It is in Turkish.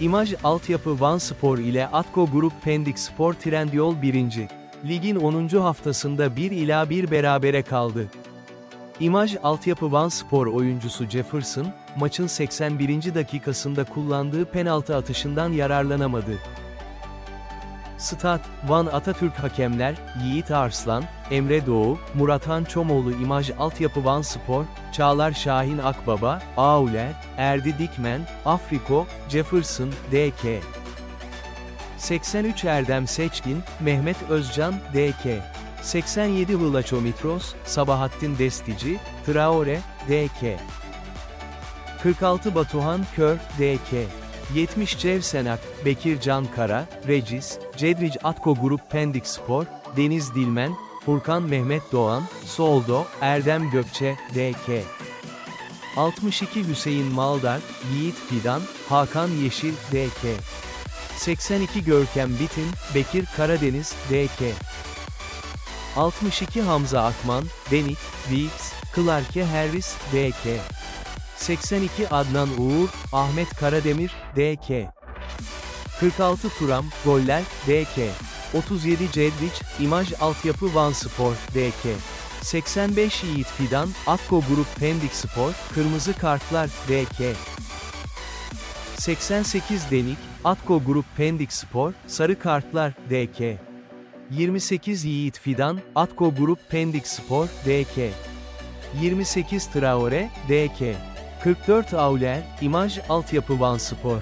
İmaj Altyapı Van Spor ile Atko Grup Pendik Spor Trendyol 1. Ligin 10. haftasında 1 ila 1 berabere kaldı. İmaj Altyapı Van Spor oyuncusu Jefferson, maçın 81. dakikasında kullandığı penaltı atışından yararlanamadı. Stat, Van Atatürk hakemler, Yiğit Arslan, Emre Doğu, Murathan Çomoğlu İmaj Altyapı Van Spor, Çağlar Şahin Akbaba, Auler, Erdi Dikmen, Afriko, Jefferson, DK. 83 Erdem Seçkin, Mehmet Özcan, DK. 87 Vlachomitros, Sabahattin Destici, Traore, DK. 46 Batuhan Kör, DK. 70 Cevsenak, Bekir Can Kara, Regis, Cedric Atko Grup Pendik Spor, Deniz Dilmen, Furkan Mehmet Doğan, Soldo, Erdem Gökçe, DK. 62 Hüseyin Maldar, Yiğit Fidan, Hakan Yeşil, DK. 82 Görkem Bitin, Bekir Karadeniz, DK. 62 Hamza Akman, Denik, Weeks, Clarke Harris, DK. 82 Adnan Uğur, Ahmet Karademir, DK. 46 Turam, Goller, DK. 37 Cedric, İmaj Altyapı Van Spor, DK. 85 Yiğit Fidan, Atko Grup Pendik Spor, Kırmızı Kartlar, DK. 88 Denik, Atko Grup Pendik Spor, Sarı Kartlar, DK. 28 Yiğit Fidan, Atko Grup Pendik Spor, DK. 28 Traore, DK. 44 Auler, İmaj Altyapı Van Spor.